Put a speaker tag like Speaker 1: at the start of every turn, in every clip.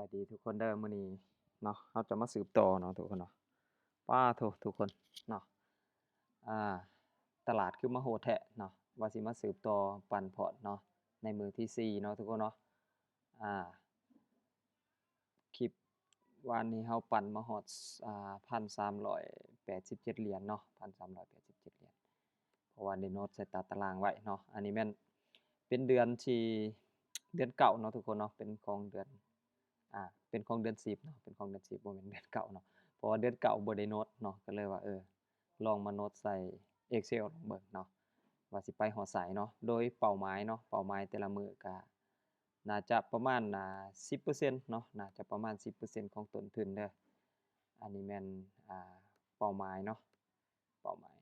Speaker 1: ายดีทุกคนเด้อมื้อนี้เนาะเราจะมาสืบต่อเนาะทุกคนเนาะป้าโถทุกคนเนาะอ่าตลาดคือมาโหดแท้เนาะว่าสิมาสืบต่อปั่นพอร์ตเนาะในมือที่สี่เนาะทุกคนเนาะอ่าคลิปวานนี้เฮาปั่นมาฮอดอ่า1,387เหรียญเนาะ1,387เจ็ดเหรียญเพราะว่าได้โน้ตใส่ตาตารางไว้เนาะอันนี้แม่นเป็นเดือนที่เดือนเก่าเนาะทุกคนเนาะเป็นของเดือน อ่าเป็นของเดือน10เนาะเป็นของเดือน10บ่แม่นเดือนเก่าเนาะเพราะว่าเดือนเก่าบ่ได้โน้ตเนาะก็เลยว่าเออลองมาโน้ตใส่ Excel ลองเบิ่งเนาะว่าสิไปฮอดไสเนาะโดยเป้าหมายเนาะเป้าหมายแต่ละมือก็น่าจะประมาณอ่า10%เนาะน่าจะประมาณ 10%ของต้นทุนเด้ออันนี้แม่นอ่าเป้าหมายเนาะเป้าหมาย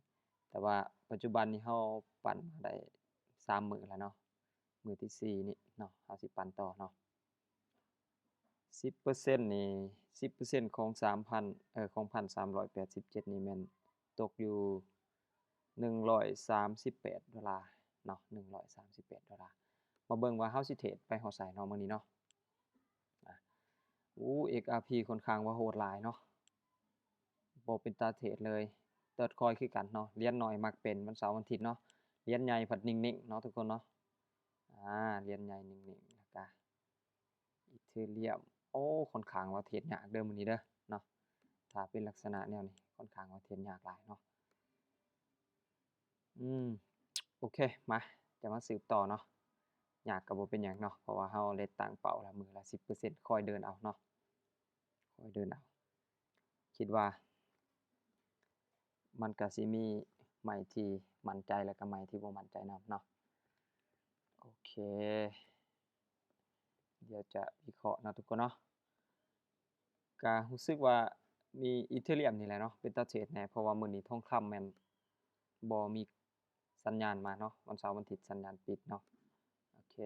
Speaker 1: แต่ว่าปัจจุบันนี้เฮาปั่นมาได้3มื้อแล้วเนาะมื้อที่สี่นี่เนาะเฮาสิปั่นต่อเนาะ สิบเปอร์เซ็นต์นี่สิบเปอร์เซ็นต์ของสามพันเอ่อของพันสามร้อยแปดสิบเจ็ดนี่แมนตกอยู่หนึ่งร้อยสามสิบแปดดอลลาร์เนาะหนึ่งร้อยสามสิบแปดดอลลาร์มาเบิ่งว่าเฮาสิเทรดไปหอสายเนาะมื้อนี้เนาะอู้อีกอพีค่อนข้างว่าโหดหลายเนาะบ่เป็นตาเทรดเลยเติร์ดคอยคือกันเนาะเลี้ยนหน่อยมักเป็นวันเสาร์วันอาทิตย์เนาะเลี้ยนใหญ่ผัดนิ่งๆเนาะทุกคนเนาะอ่าเลี้ยนใหญ่นิ่งๆแล้วก็อิเธเรียม โอ้ค่อนข้างว่าเทรดยากเด้อมื้อนี้เด้อเนาะถ้าเป็นลักษณะแนวนี้ค่อนข้างว่าเทรดยากหลายเนาะอืมโอเคมาจะมาสืบต่อเนาะยากก็บ่เป็นหยังเนาะเพราะว่าเฮาได้ตั้งเป้าล้วมื้อละ10%ค่อยเดินเอาเนาะค่อยเดินเอาคิดว่า มันก็สิมีไม้ที่มั่นใจแล้วก็ไม้ที่บ่มั่นใจนำเนาะโอเค เดี๋ยวจะวิเคราะห์นะทุกคนเนาะก็รู้สึกว่ามี Ethereum นี่แหละเนาะเป็นตาเทรดแน่เพราะว่ามื้อนี้ทองคำแม่นบ่มีสัญญาณมาเนาะวันเสาร์วันอาทิตย์สัญญาณปิดเนาะโอเค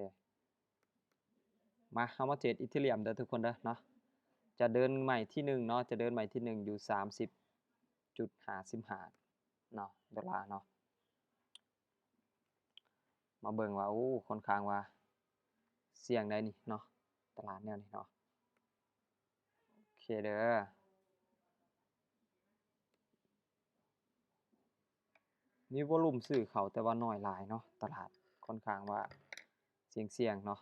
Speaker 1: มาเฮามาเทรด Ethereum เด้อทุกคนเด้อเนาะจะเดินใหม่ที่1เนาะจะเดินใหม่ที่ 1 อยู่ 30.55เนาะดอลลาร์เนาะมาเบิ่งว่าโอ้ค่อนข้างว่า เสี่ยงได้นี่เนาะตลาดแนวนี้เนาะโอเคเด้อมีวอลุ่มซื้อเขาแต่ว่าน้อยหลายเนาะตลาดค่อนข้างว่าเสี่ยงๆเนาะ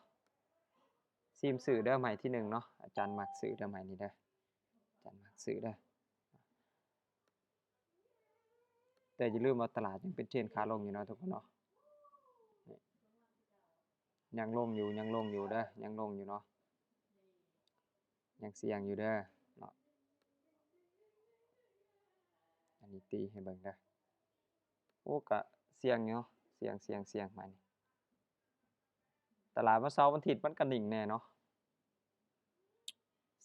Speaker 1: ซิมซื้อเด้อใหม่ที่1เนาะอาจารย์มักซื้อเด้อใหม่นี้เด้ออาจารย์มักซื้อเด้อแต่อย่าลืมว่าตลาดยังเป็นเทรนขาลงอยู่เนาะทุกคนเนาะ ยังลงอยู่ยังลงอยู่เด้อยังลงอยู่เนาะยังเสี่ยงอยู่เด้อเนาะอันนี้ตีให้เบิ่งเด้อโอ้ก็เสี่ยงเนาะเสี่ยงเสี่ยงเสี่ยงมานี่ตลาดวันเสาร์วันอาทิตย์มันก็นิ่งแน่เนาะ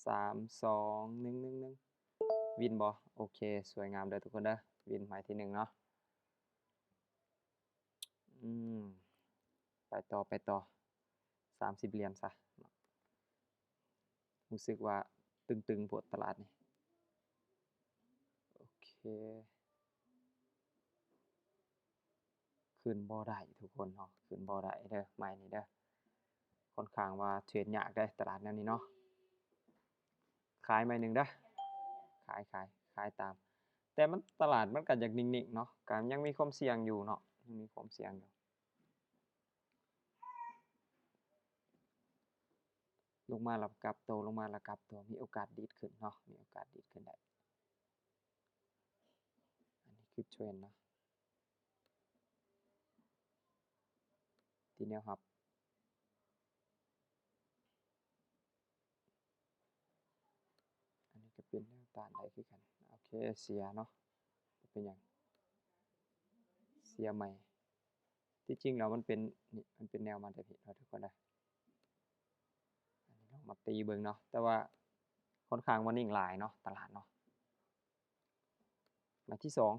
Speaker 1: สามสองหนึ่งหนึ่งหนึ่งวินบ่โอเค สวยงามเด้อทุกคนเด้อวินหมายที่หนึ่งเนาะอืม ไปต่อ ไปต่อ สามสิบเหรียญซะรู้สึกว่าตึงๆโพดตลาดนี่โอเค ขึ้นบ่ได้ทุกคนเนาะขึ้นบ่ได้เด้อไม้นี้เด้อค่อนข้างว่าเทรดยากเด้ตลาดแนวนี้เนาะขายไม้หนึ่งเด้อขายขายขายตาม แต่มันตลาดมันก็อยากนิ่งๆเนาะก็ยังมีความเสี่ยงอยู่เนาะยังมีความเสี่ยงอยู่ ลงมาแล้วกลับตัวลงมาแล้วกลับตัวมีโอกาสดีดขึ้นเนาะมีโอกาสดีดขึ้นได้อันนี้คือเทรนเนาะทีแนวรับอันนี้ก็เป็นแนวตานได้คือกันโอเคเสียเนาะเป็นหยังเสียใหม่ที่จริงแล้วมันเป็นนี่มันเป็นแนวมันแต่ผิดเนาทุกคนเด้ออันนี้ลอง มาตีเบิงเนาะแต่ว่าค่อนข้างว่านิ่งหลายเนาะตลาดเนาะมาที่สอง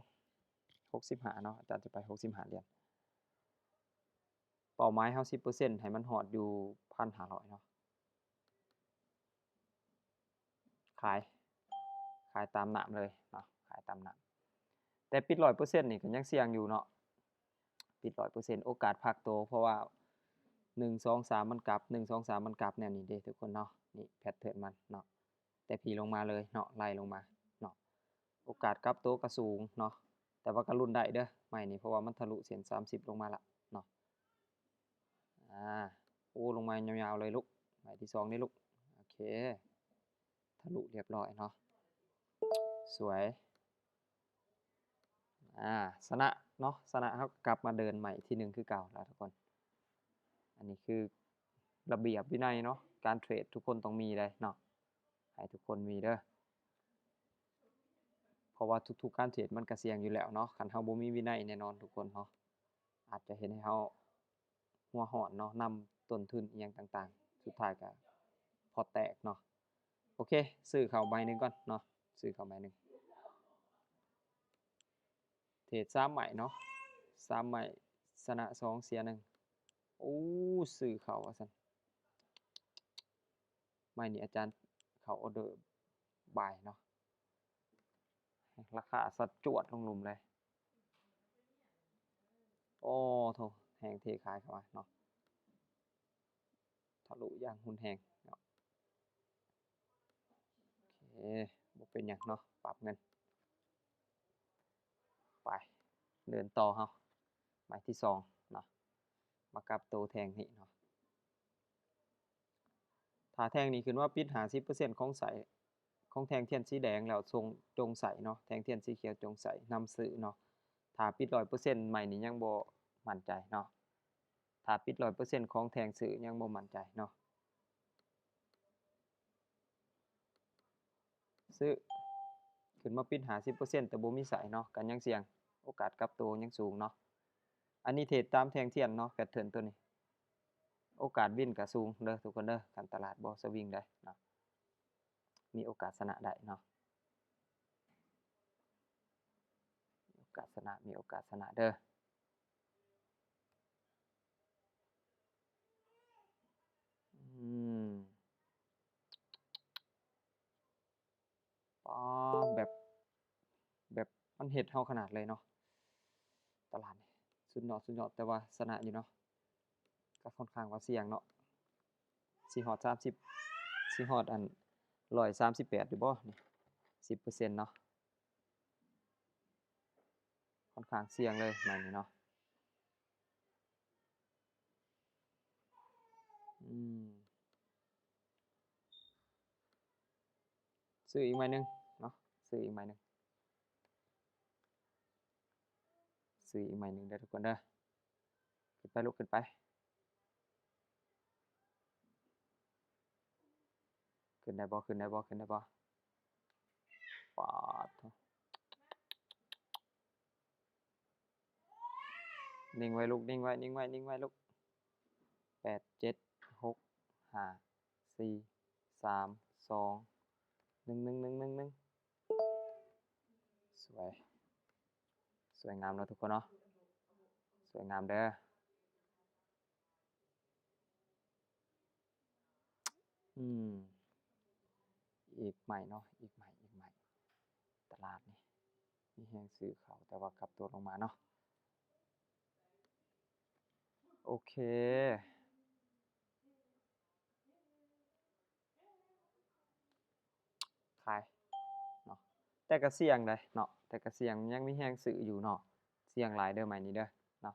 Speaker 1: หกสิบห้าเนาะอาจารย์จะไปหกสิบห้าเหรียญเป้าหมายเฮาสิบเปอร์เซ็นต์ให้มันหอดอยู่พันหาร้อยเนาะขายขายตามหน้ำเลยเนาะขายตามหน้ำแต่ปิดร้อยเปอร์เซ็นต์นี่ก็ยังเสี่ยงอยู่เนาะปิดร้อยเปอร์เซ็นต์โอกาสพักโตเพราะว่า หนึ่งสองสามมันกลับหนึ่งสองสามมันกลับแนวนี้เด้ทุกคนเนาะนี่แพทเทิร์นมันเนาะแต่พีลงมาเลยเนาะไล่ลงมาเนาะโอกาสกลับโตวก็สูงเนาะแต่ว่าก็รุ่นได้เด้อไม่นี่เพราะว่ามันทะลุเส้นสามสิบลงมาละเนาะอ่าโอ้ลงมายาวๆเลยลูกใบที่สองนี่ลูกโอเคทะลุเรียบร้อยเนาะสวยอ่าสนะเนาะสนะครับกลับมาเดินใหม่ที่หนึ่งคือเก่าแล้วทุกคน อันนี้คือระเบียบวินัยเนาะการเทรดทุกคนต้องมีเลยเนาะให้ทุกคนมีเด้อเพราะว่าทุกๆการเทรดมันกระเสี่ยงอยู่แล้วเนาะคันเฮาบ่มีวินัยแน่นอนทุกคนเนาะอาจจะเห็นให้เฮาหัวหอนเนาะนำต้นทุนอีหยังต่างๆ สุดท้ายก็พอแตกเนาะโอเคซื้อเข้าใบหนึ่งก่อนเนาะซื้อเข้าใบหนึ่งเทรด3ใหม่เนาะ3ใหม่ชนะ2เสียหนึ่ง โอ้สื่อเขาว่าสันไม่นี่อาจารย์เขาออเดอร์บายเนาะราคาสัดจวดลงหลุมเลย โอ้โถแหงเทขายเข้ามาเนาะทะลุอย่างหุนแหงเนาะโอเคบ่เป็นหยังเนาะปรับเงิน ไป เดินต่อเฮาหมายที่สอง มากับตัวแทงนี่เนาะถ้าแทงนี้ขึ้นว่าปิดหา10%ของใสของแทงเทียนสีแดงแล้วทรงจงใสเนาะแทงเทียนสีเขียวจงใสนำซื้อเนาะถ้าปิด100%ใหม่นี่ยังบ่มั่นใจเนาะถ้าปิด100%ของแทงซื้อยังบ่มั่นใจเนาะซื้อขึ้นมาปิด50%แต่บ่มีใสเนาะก็ยังเสี่ยงโอกาสกลับตัวยังสูงเนาะ อันนี้เทรดตามแทงเทียนเนาะแพทเทิร์นตัวนี้ โอกาสวินก็สูงเด้อทุกคนเด้อการตลาดบ่สวิงได้เนาะมีโอกาสชนะได้เนาะโอกาสชนะมีโอกาสชนะเด้ออืมป๊าแบบ แบบมันเฮ็ดเฮาขนาดเลยเนาะตลาดนี่ สุดยอดสุดยอดแต่ว่าชนะอยู่เนาะก็ค่อนข้างว่าเสี่ยงเนาะสิฮอด30สิฮอดอัน138อยู่บ่นี่10%เนาะค่อนข้างเสี่ยงเลยหมายนี้เนาะอืมซื้ออีกใบหนึ่งะซื้ออีกใบหนึ่ง ซื้ออีกใบหนึ่งเด้อทุกคนเด้อขึ้นไปลูกขึ้นไปขึ้นได้บ่ขึ้นได้บ่ขึ้นได้บ่ปาดนิ่งไว้ลูกนิ่งไว้นิ่งไว้นิ่งไว้ลูกแปดเจ็ดหกห้าสี่สามสองหนึ่งหนึ่งหนึ่งหนึ่งหนึ่งสวย วยงามเนาะทุกคนเนาะสวยงามเด้ออืมอีกใหม่เนาะอีกใหม่อีกใหม่ ตลาดนี่มีแฮงซื้อเขาแต่ว่ากลับตัวลงมาเนาะโอเคขายเนาะแต่ก็เสี่ยงเลยเนาะ แต่ก็เสียงยังมีแฮงซื้ออยู่เนาะเสียงหลายเด้อใหม่นี้เด้อเนาะ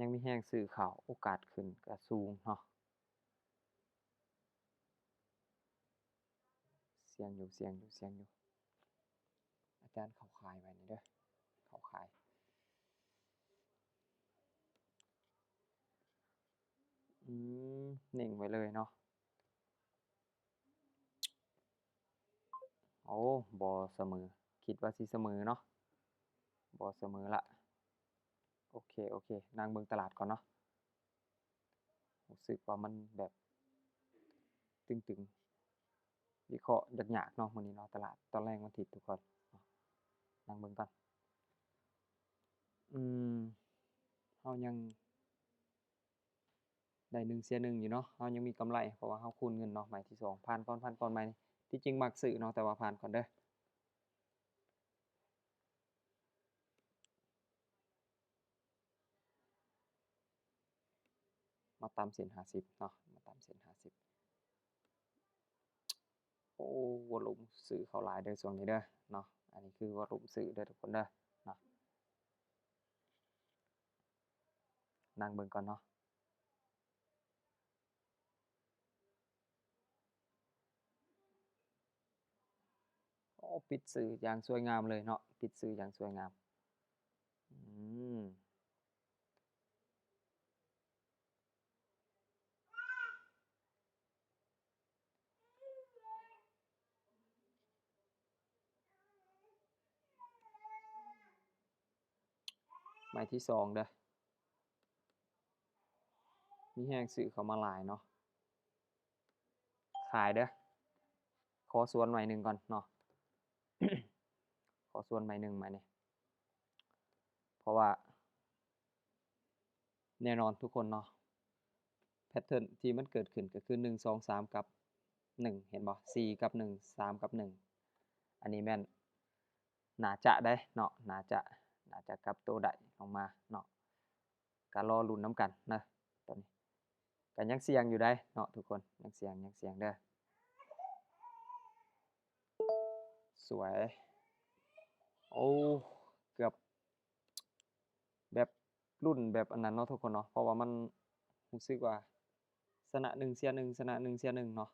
Speaker 1: ยังมีแฮงซื้อเขาโอกาสขึ้นก็สูงเนาะเสียงอยู่เสียงอยู่เสียงอยู่ อาจารย์เขาขายไว้นี่เด้อเขาขายอืมนิ่งไว้เลยเนาะ โอ้บ่เสมอ คิดว่าสิเสมอเนาะบ่เสมอละโอเค โอเคนั่งเบิงตลาดก่อนเนาะรู้สึกว่ามันแบบตึงๆวิเคราะห์ยากๆเนาะมื้อนี้เนาะตลาดตอนแรกวันอาทิตย์ทุกคนนางเบิงก่อนอืมเฮายังได้หนึ่งเสียหนึ่งอยู่เนาะเฮายังมีกำไรเพราะว่าเฮาคูณเงินเนาะใบที่สองผ่านก่อนผ่านก่อนใหม่นี่ ที่จริงมักซื้อเนาะแต่ว่าผ่านก่อนเด้อมาตามเส้น50เนาะมาตามเส้น50โอ้วอลุ่มซื้อเข้าหลายเด้อช่วงนี้เด้อเนาะอันนี้คือวอลุ่มซื้อเด้อทุกคนเด้อเนาะนั่งเบิ่งก่อนเนาะ ปิดสื่ออย่างสวยงามเลยเนาะปิดสื่ออย่างสวยงามอืมหมายที่สองเด้อมีแห้งสื่อเขามาหลายเนาะขายเด้อขอสวนใหม่หนึ่งก่อนเนาะ ขอส่วนใหม่หนึ่งมาเนี่ยเพราะว่า แน่นอนทุกคนเนาะแพทเทิร์นที่มันเกิดขึ้นก็คือหนึ่งสองสามกับหนึ่งเห็นบ่สี่กับหนึ่งสามกับหนึ่งอันนี้แม่นน่าจะได้เนาะน่าจะน่าจะกลับตัวได้ออกมาเนาะก็รอลุ้นน้ำกันนะตอนนี้กันยังเสี่ยงอยู่ได้เนาะทุกคนยังเสี่ยงยังเสี่ยงเด้อ สวย โอ้เกือบ แบบรุ่นแบบอันนั้นเนาะทุกคนเนาะเพราะว่ามันรู้สึกว่าชนะหนึ่งเสียหนึ่งชนะหนึ่งเสียหนึ่งเนาะ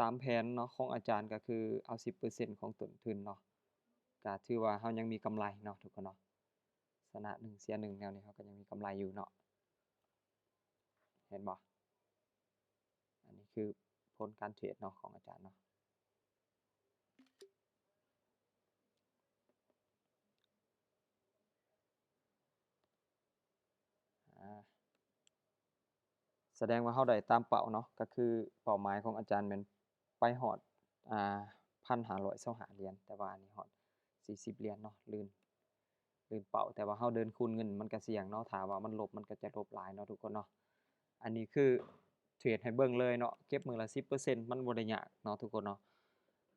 Speaker 1: ตามแผนเนาะของอาจารย์ก็คือเอา10%ของต้นทุนเนาะก็ถือว่าเรายังมีกำไรเนาะทุกคนเนาะชนะหนึ่งเสียหนึ่งแนวนี้เราก็ยังมีกำไรอยู่เนาะเห็นบ่อันนี้คือ ลการเทรดเนาะของอาจารย์เนาะแสดงว่าเราได้ตามเป้าเนาะก็คือเป้าหมายของอาจารย์แม่นไปฮอดอ่า1,525เหาเรียญแต่ว่าอันนี้ฮอด40เหรียญเนาะลื่นลื่นเป้าแต่ว่าเราเดินคูณเงินมันก็เสี่ยงเนาะถ้าว่ามันลบมันก็จะลบหลายเนาะทุกคนเนาะอันนี้คือ เทรดให้เบิ่งเลยเนาะเก็บมือละ10%มันบ่ได้ยากเนาะทุกคนเนาะ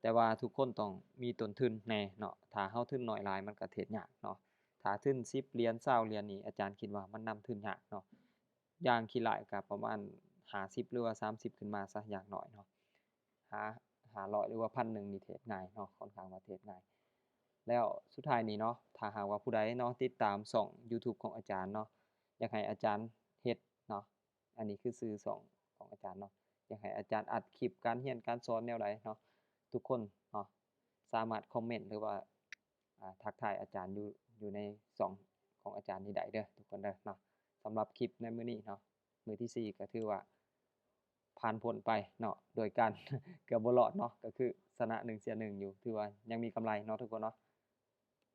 Speaker 1: แต่ว่าทุกคนต้องมีต้นทุนแน่เนาะถ้าเราทุนน้อยหลายมันก็เทรดยากเนาะถ้าทุน10เหรียญ20เหรียญนี่อาจารย์คิดว่ามันนำทุนยากเนาะอย่างขี้หลายก็ประมาณ50หรือว่า 30 ขึ้นมาซะอย่างน้อยเนาะหา500หรือว่า1,000นี่เทรดง่ายเนาะค่อนข้างว่าเทรดง่ายแล้วสุดท้ายนี้เนาะถ้าหากว่าผู้ใดเนาะติดตามช่อง YouTube ของอาจารย์เนาะอยากให้อาจารย์เฮ็ดเนาะอันนี้คือชื่อช่อง ของอาจารย์เนาะอยากให้อาจารย์อัดคลิปการเรียนการสอนแนวใดเนาะทุกคนเนาะสามารถคอมเมนต์หรือว่าทักทายอาจารย์อยู่อยู่ในช่องของอาจารย์นี่ได้เด้อทุกคนเด้อเนาะสำหรับคลิปในมื้อนี้เนาะมื้อที่สี่ก็ถือว่าผ่านพ้นไปเนาะโดยการเกือบบ่รอดเนาะก็คือชนะ1เสีย1อยู่ถือว่ายังมีกำไรเนาะทุกคนเนาะ